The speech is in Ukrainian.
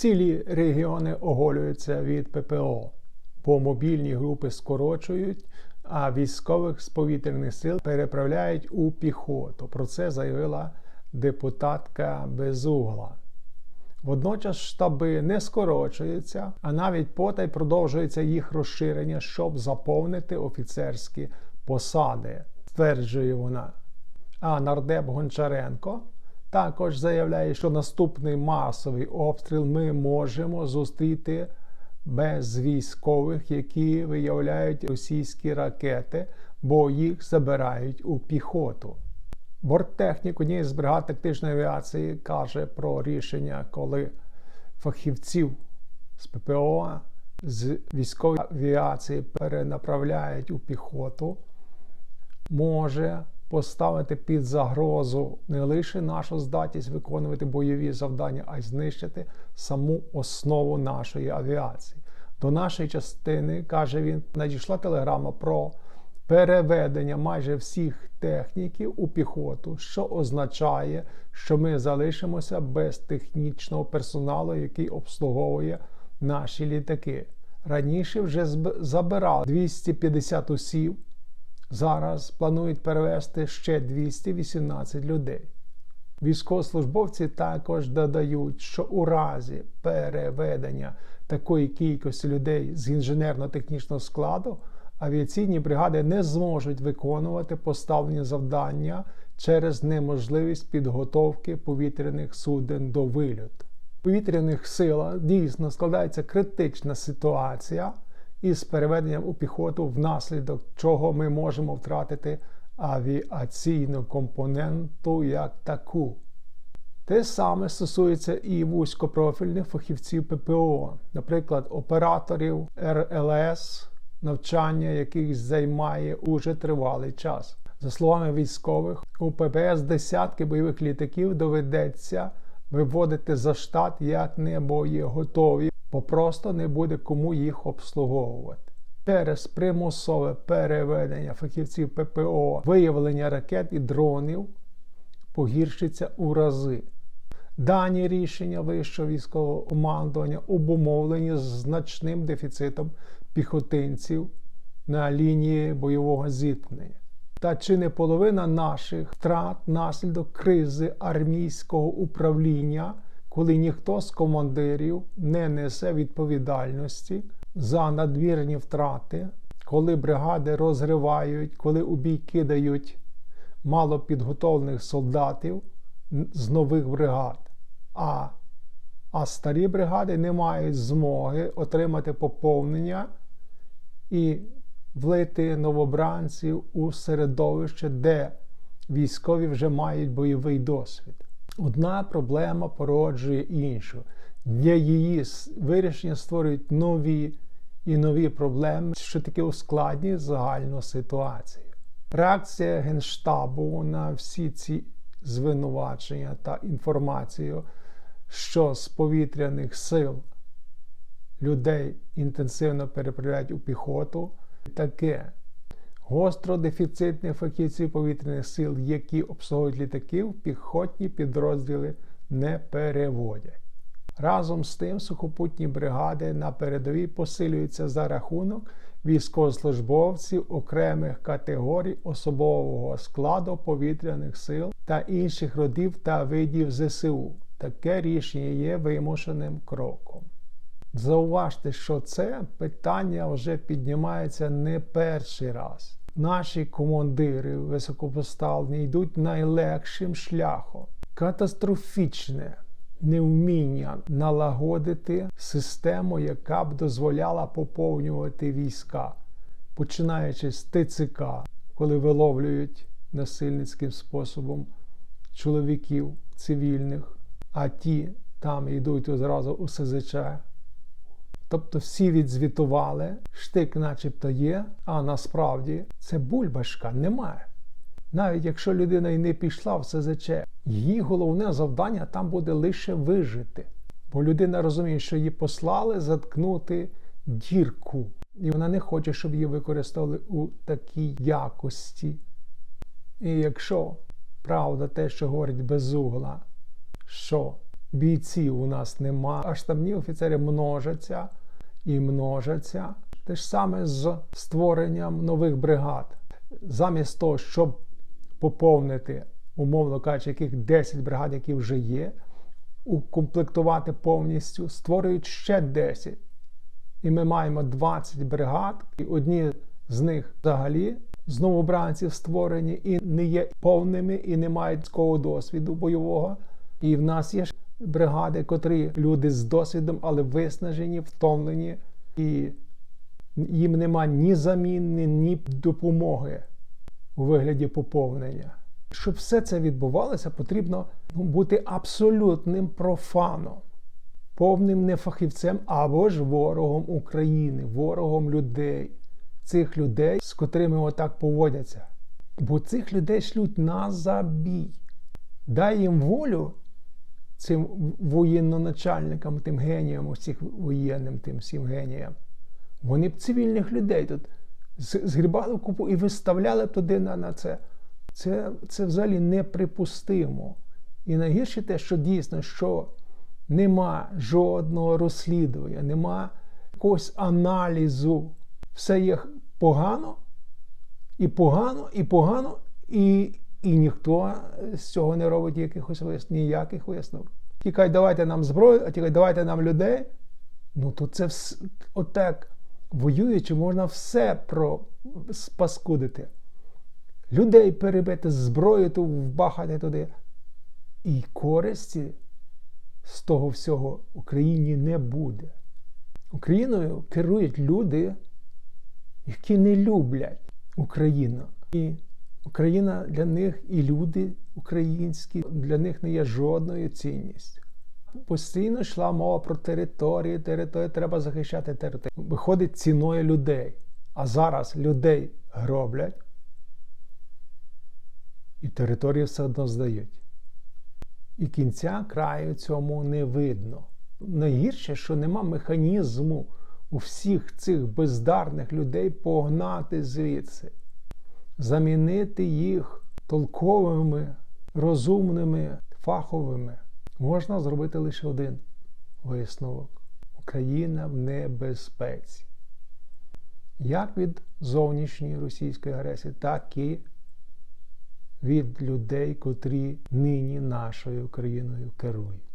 Цілі регіони оголюються від ППО, бо мобільні групи скорочують, а військових з повітряних сил переправляють у піхоту. Про це заявила депутатка Безугла. Водночас штаби не скорочуються, а навіть потай продовжується їх розширення, щоб заповнити офіцерські посади, стверджує вона. А нардеп Гончаренко також заявляє, що наступний масовий обстріл ми можемо зустріти без військових, які виявляють російські ракети, бо їх забирають у піхоту. Борттехнік однієї з бригад тактичної авіації каже про рішення, коли фахівців з ППО з військової авіації перенаправляють у піхоту, може поставити під загрозу не лише нашу здатність виконувати бойові завдання, а й знищити саму основу нашої авіації. До нашої частини, каже він, надійшла телеграма про переведення майже всіх техніків у піхоту, що означає, що ми залишимося без технічного персоналу, який обслуговує наші літаки. Раніше вже забирали 250 осіб. Зараз планують перевести ще 218 людей. Військовослужбовці також додають, що у разі переведення такої кількості людей з інженерно-технічного складу авіаційні бригади не зможуть виконувати поставлені завдання через неможливість підготовки повітряних суден до вильоту. В повітряних силах дійсно складається критична ситуація із переведенням у піхоту, внаслідок чого ми можемо втратити авіаційну компоненту як таку. Те саме стосується і вузькопрофільних фахівців ППО, наприклад, операторів РЛС, навчання яких займає уже тривалий час. За словами військових, у ППС десятки бойових літаків доведеться виводити за штат як не боєготові, бо просто не буде кому їх обслуговувати. Через примусове переведення фахівців ППО виявлення ракет і дронів погіршиться у рази. Дані рішення вищого військового командування обумовлені значним дефіцитом піхотинців на лінії бойового зіткнення. Та чи не половина наших втрат наслідок кризи армійського управління, коли ніхто з командирів не несе відповідальності за надмірні втрати, коли бригади розривають, коли у бій кидають малопідготовлених солдатів з нових бригад, а, а старі бригади не мають змоги отримати поповнення і влити новобранців у середовище, де військові вже мають бойовий досвід. Одна проблема породжує іншу. Для її вирішення створюють нові і нові проблеми, що таки ускладнює загальну ситуацію. Реакція Генштабу на всі ці звинувачення та інформацію, що з повітряних сил людей інтенсивно переправляють у піхоту, таке гостро дефіцитних фахівців повітряних сил, які обслуговують літаків, піхотні підрозділи не переводять. Разом з тим сухопутні бригади на передовій посилюються за рахунок військовослужбовців окремих категорій особового складу повітряних сил та інших родів та видів ЗСУ. Таке рішення є вимушеним кроком. Зауважте, що це питання вже піднімається не перший раз. Наші командири високопоставлені йдуть найлегшим шляхом. Катастрофічне невміння налагодити систему, яка б дозволяла поповнювати війська, починаючи з ТЦК, коли виловлюють насильницьким способом чоловіків цивільних, а ті там йдуть одразу у СЗЧ. Тобто всі відзвітували, штик начебто є, а насправді це бульбашка немає. Навіть якщо людина і не пішла в СЗЧ, її головне завдання там буде лише вижити. Бо людина розуміє, що її послали заткнути дірку. І вона не хоче, щоб її використовували у такій якості. І якщо правда те, що говорить безугла, що бійців у нас нема, а штабні офіцери множаться і множаться. Те ж саме з створенням нових бригад. Замість того, щоб поповнити, умовно кажучи, яких 10 бригад, які вже є, укомплектувати повністю, створюють ще 10. І ми маємо 20 бригад, і одні з них взагалі з новобранців створені і не є повними, і не мають такого досвіду бойового. І в нас є бригади, котрі люди з досвідом, але виснажені, втомлені, і їм нема ні заміни, ні допомоги у вигляді поповнення. Щоб все це відбувалося, потрібно ну, бути абсолютним профаном, повним нефахівцем або ж ворогом України, ворогом людей, цих людей, з котрими отак поводяться. Бо цих людей шлють на забій. Дай їм волю цим воєнноначальникам, тим геніям, усіх воєнним, тим всім геніям. Вони б цивільних людей тут згрібали в купу і виставляли туди на, на це. Це, Це взагалі неприпустимо. І найгірше те, що дійсно, що нема жодного розслідування, нема якогось аналізу. Все є погано, і погано, і погано, і і ніхто з цього не робить якихось висновків, ніяких висновків. Тільки давайте нам зброю, а тільки давайте нам людей. Ну то це все, отак воюючи, можна все спаскудити. Людей перебити, зброю ту вбахати туди. І користі з того всього Україні не буде. Україною керують люди, які не люблять Україну. І Україна для них і люди українські для них не є жодною цінністю. Постійно йшла мова про території, території, треба захищати територію. Виходить ціною людей. А зараз людей гроблять і території все одно здають. І кінця краю цьому не видно. Найгірше, що нема механізму у всіх цих бездарних людей погнати звідси, замінити їх толковими, розумними, фаховими. Можна зробити лише один висновок: Україна в небезпеці. Як від зовнішньої російської агресії, так і від людей, котрі нині нашою країною керують.